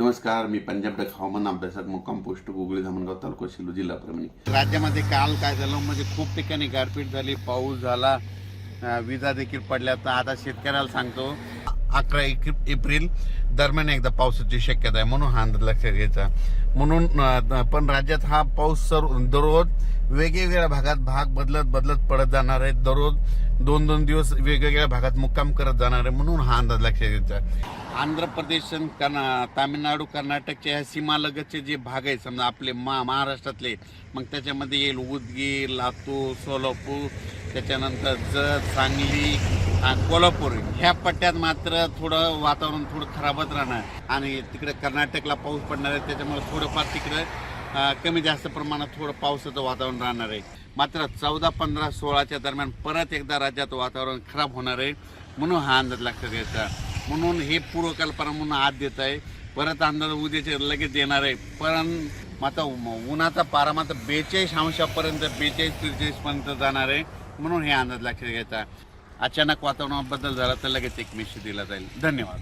नमस्कार मी पंजाब डक हवामान अभ्यासक मुक्काम पोस्ट गुगळी धामणगाव तालुका शिलो जिल्हा प्रमाणे राज्यामध्ये काल काय झालं? म्हणजे खूप ठिकाणी गारपीट झाली पाऊस झाला विजा देखील पडल्या. तर आता शेतकऱ्याला सांगतो अकरा एक- एप्रिल दरम्यान एकदा पावसाची शक्यता आहे म्हणून हा अंदाज लक्षात घ्यायचा. म्हणून पण राज्यात हा पाऊस सर्व दररोज वेगवेगळ्या भागात भाग बदलत बदलत पडत जाणार आहे. दररोज दोन दोन दिवस वेगवेगळ्या भागात मुक्काम करत जाणार आहे म्हणून हा अंदाज लक्षात घ्यायचा. आंध्र प्रदेश कर्ना तामिळनाडू कर्नाटकच्या ह्या सीमालगतचे जे भाग आहेत समजा आपले मा महाराष्ट्रातले मग त्याच्यामध्ये येईल उदगीर लातूर सोलापूर त्याच्यानंतर जत सांगली कोल्हापूर ह्या पट्ट्यात मात्र थोडं वातावरण थोडं खराबच राहणार. आणि तिकडे कर्नाटकला पाऊस पडणार आहे त्याच्यामुळे थोडंफार तिकडे कमी जास्त प्रमाणात थोडं पावसाचं वातावरण राहणार आहे. मात्र चौदा पंधरा सोळाच्या दरम्यान परत एकदा राज्यात वातावरण खराब होणार आहे म्हणून हा अंदाज लक्षात घ्यायचा म्हणून हे पूर्वकल्पना म्हणून आत देत आहे. परत अंदाज उद्याचे लगेच येणार आहे. पण मात्र उन्हाचा पारा मात्र बेचाळीस अंशापर्यंत बेचाळीस त्रेचाळीसपर्यंत जाणार आहे. म्हणून हे अंदाज लक्षात घ्यायचा अचानक वातावरणात बदल झाला तर लगेच एक मेसेज दिला जाईल. धन्यवाद.